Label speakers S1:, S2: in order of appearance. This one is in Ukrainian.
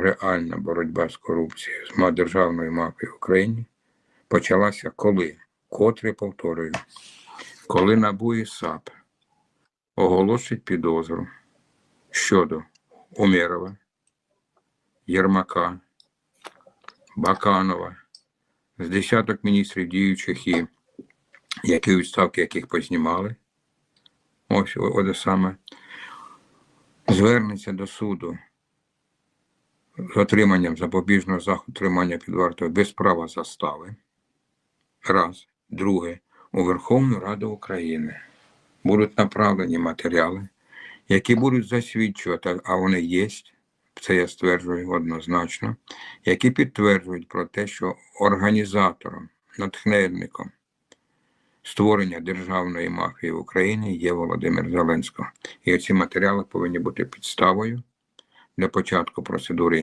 S1: реальна боротьба з корупцією з державною мафією в Україні почалася коли? Котре повторюю, коли НАБУ і САП оголосить підозру щодо Умєрова, Єрмака, Баканова, з десяток міністрів діючих і які відставки яких познімали. Ось оде саме. Звернеться до суду з отриманням запобіжного заходу тримання під вартою без права застави. Раз. Друге. У Верховну Раду України будуть направлені матеріали, які будуть засвідчувати, а вони є, це я стверджую однозначно, які підтверджують про те, що організатором, натхненником створення державної мафії в Україні є Володимир Зеленський. І ці матеріали повинні бути підставою для початку процедури